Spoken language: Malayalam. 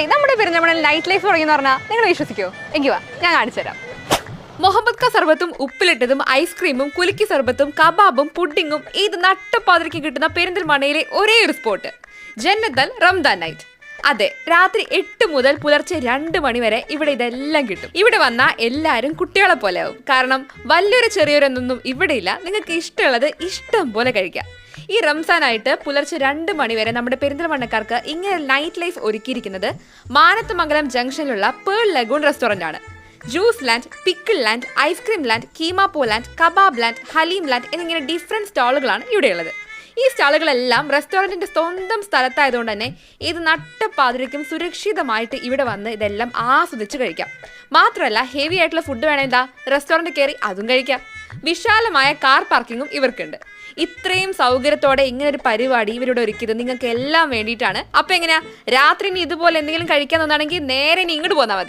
അതെ നമ്മുടെ പെരുന്തമണൽ നൈറ്റ് ലൈഫ് തുടങ്ങിയെന്ന് പറഞ്ഞാൽ നിങ്ങൾ വിശ്വസിക്കുമോ എങ്കിൽ വാ ഞാൻ കാണിച്ചു തരാം. മുഹമ്മദ് ക സർബത്തും ഉപ്പിലിട്ടതും ഐസ്ക്രീമും കുലുക്കി സർബത്തും കബാബും പുഡിങ്ങും ഇത് നട്ടപ്പാതിരിക്ക് കിട്ടുന്ന പെരിന്തൽമണയിലെ ഒരേ ഒരു സ്പോട്ട് ജന്നത്തൽ റംദാൻ നൈറ്റ് അതെ രാത്രി എട്ട് മുതൽ പുലർച്ചെ രണ്ട് മണി വരെ ഇവിടെ ഇതെല്ലാം കിട്ടും. ഇവിടെ വന്നാൽ എല്ലാവരും കുട്ടികളെ പോലെ ആവും. കാരണം വലിയൊരു ചെറിയൊരെന്നൊന്നും ഇവിടെ ഇല്ല. നിങ്ങൾക്ക് ഇഷ്ടമുള്ളത് ഇഷ്ടം പോലെ കഴിക്കാം. ഈ റംസാനായിട്ട് പുലർച്ചെ രണ്ട് മണിവരെ നമ്മുടെ പെരിന്തൽമണ്ണക്കാർക്ക് ഇങ്ങനെ നൈറ്റ് ലൈഫ് ഒരുക്കിയിരിക്കുന്നത് മാനത്തുമംഗലം ജംഗ്ഷനിലുള്ള പേൾ ലഗൂൺ റെസ്റ്റോറന്റ് ആണ്. Juice land pickle land ice cream land കീമാപ്പോ land kebab land haleem land എന്നിങ്ങനെ ഡിഫറെന്റ് സ്റ്റാളുകളാണ് ഇവിടെയുള്ളത്. ഈ സ്റ്റാളുകളെല്ലാം റെസ്റ്റോറന്റിന്റെ സ്വന്തം സ്ഥലത്തായതുകൊണ്ട് തന്നെ ഇത് നട്ടപ്പാതിരയ്ക്കും സുരക്ഷിതമായിട്ട് ഇവിടെ വന്ന് ഇതെല്ലാം ആസ്വദിച്ച് കഴിക്കാം. മാത്രമല്ല ഹെവി ആയിട്ടുള്ള ഫുഡ് വേണേ എന്താ റെസ്റ്റോറന്റ് കയറി അതും കഴിക്കാം. വിശാലമായ കാർ പാർക്കിങ്ങും ഇവർക്കുണ്ട്. ഇത്രയും സൗകര്യത്തോടെ ഇങ്ങനെ ഒരു പരിപാടി ഇവരുടെ ഒരുക്കിയത് നിങ്ങൾക്ക് എല്ലാം വേണ്ടിയിട്ടാണ്. അപ്പൊ എങ്ങനെയാ? രാത്രി ഇനി ഇതുപോലെ എന്തെങ്കിലും കഴിക്കാൻ തോന്നാണെങ്കിൽ നേരെ ഇനി ഇങ്ങോട്ട് പോന്നാൽ മതി.